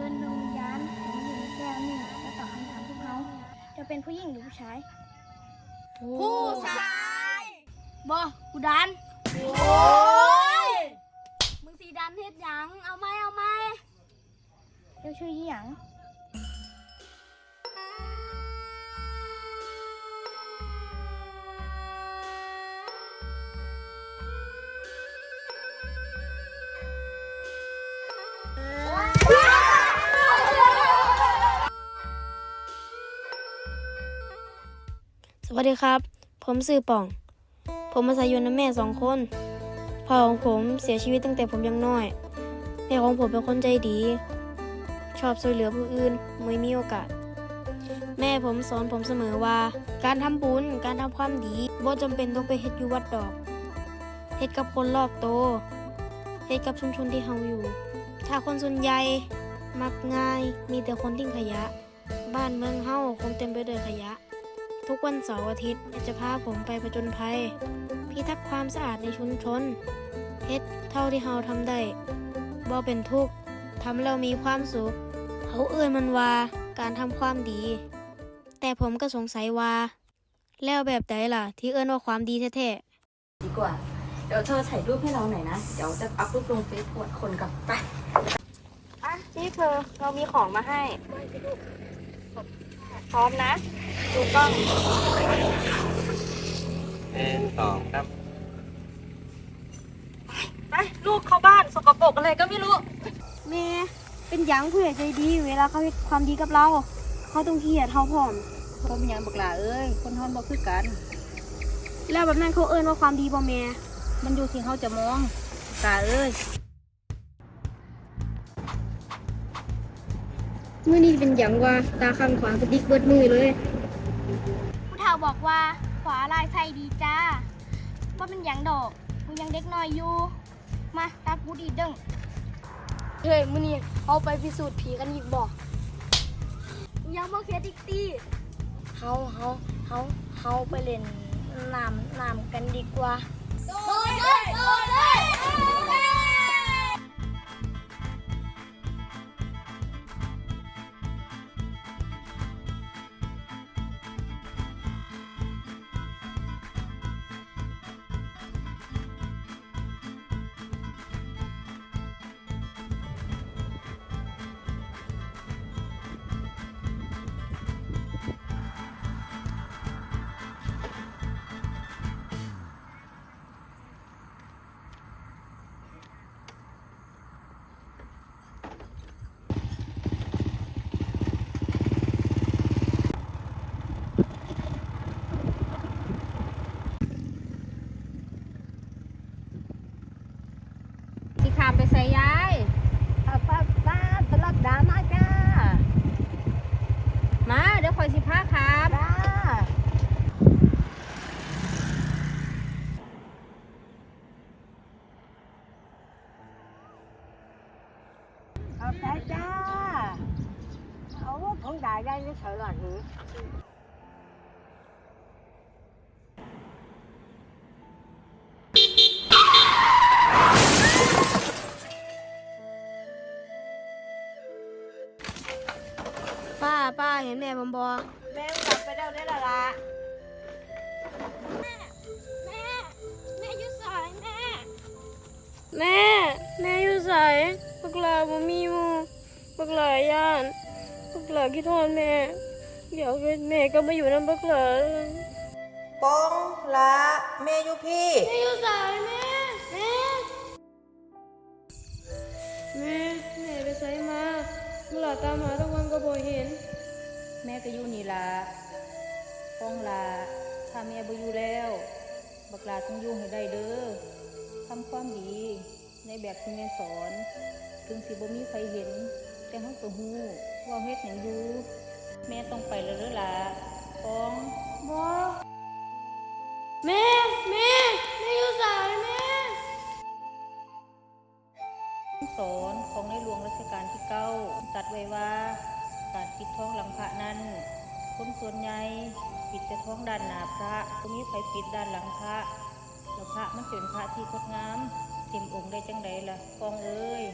ชิญดวงวิญญาณของหญิงแก้วนี่และตอบคำถามพวกเขาจะเป็นผู้หญิงหรือผู้ชาย ผู้ชายบอกูดัน โอ้ยมึงสีดันเฮ็ดหยัง เอาไหมเอาไหมเจ้าชื่อยี่หยัง วัสดีครับ ผมสื่อป่อง ผมอาศัยอยู่กับแม่สองคน พ่อของผมเสียชีวิตตั้งแต่ผมยังน้อย แม่ของผมเป็นคนใจดี ชอบช่วยเหลือผู้อื่นเมื่อมีโอกาส แม่ผมสอนผมเสมอว่า การทำบุญ การทำความดีบ่จำเป็นต้องไปเฮ็ดอยู่วัดดอก เฮ็ดกับคนรอบโตเฮ็ดกับชุมชนที่เฮาอยู่ ถ้าคนส่วนใหญ่มักง่าย มีแต่คนทิ้งขยะ บ้านเมืองเฮาคงเต็มไปด้วยขยะ ทุกวันเสาร์อาทิตย์จะพาผมไปประจนภัย พิทักษ์ความสะอาดในชุมชนเฮ็ดเท่าที่เฮาทำได้บ่เป็นทุกข์ทำแล้วมีความสุขเขาเอ่ยมันว่าการทำความดี แต่ผมก็สงสัยว่า แล้วแบบใดล่ะ ที่เอิ้นว่าความดีแท้ดีกว่า เดี๋ยวเธอถ่ายรูปให้เราหน่อยนะ เดี๋ยวจะอัพรูปลงเฟซบุ๊กคนกับไปๆอะนี่เธอเรามีของมาให้ พร้อมนะ ดูกล้องหนึ่งสองครับไปลูกเข้าบ้านสกปรกอะไรก็ไม่รู้ แม่เป็นหยังผู้ใหญ่ใจดี เวลาเขาเฮ็ดความดีกับเรา เขาต้องเกียรติเฮาพร้อมคนมีหยังบักหลาเอ้ย คนทอนบ่คือกัน แล้วแบบนั้นเขาเอิ้นว่าความดีบ่แม่มันอยู่ที่เขาจะมองกาเอ้ยมื่อนี้เป็นอย่างว่าตาข้างขวากระดิกเบิดมือเลย ผู้เฒ่าบอกว่าขวาลายไฟดีจ้าว่าเป็นหยังดอกกูยังเด็กน้อยอยู่ มาตากูดีเด้งเฮ้ยมื้อนี้เขาไปพิสูจน์ผีกันอีกบ่ยังบ่เคสอีกตีเฮาเฮาเฮาเฮาไปเล่นน้ำน้ำกันดีกว่า โดยเลยโดยเลย สิขามไปใส่ยายป้าป้าป้าตลับดามาจ้า มาเดี๋ยวคอยสิพาขามจ้าขอบใจจ้า เอาของ đại đây nó sợ là hử ป้า ป้าเห็นแม่ผมบอแม่กลับไปแล้วได้ละละแม่ แม่อยุ่สายแม่ แม่ แม่อยู่ใสพวกเราบ่มีหมูพวกเราย่านพวกเราคิดทอดแม่อยากให้แม่ก็มาอยู่น้ำพวกเราปองละแม่อยู่พี่ แม่อยู่ใสแม่ แม่ แม่แม่ไปใส่มาพวกเราตามหาทุกวันก็บ่เห็น แม่ก็อยู่นี่ละป้องละถ้าแม่บ่อยู่แล้ว บักลาต้องอยู่ให้ได้เด้อทำความดีในแบบที่แม่สอน ถึงสิบ่มีใครเห็น แต่เฮาก็ฮู้ว่าเฮ็ดหยังอยู่แม่ต้องไปแล้วเด้อละป้องบอแม่ แม่ แม่อยู่ใสแม่สอนของในหลวงรัชกาลที่เก้าตัดไว้ว่า การปิดท้องหลังพระนั้นคนส่วนใหญ่ปิดแต่ท้องด้านหน้าพระก็มีใครปิดด้านหลังพระแล้วพระมันเป็นพระที่งดงามเต็มองค์ได้จังไดล่ะกองเอ้ย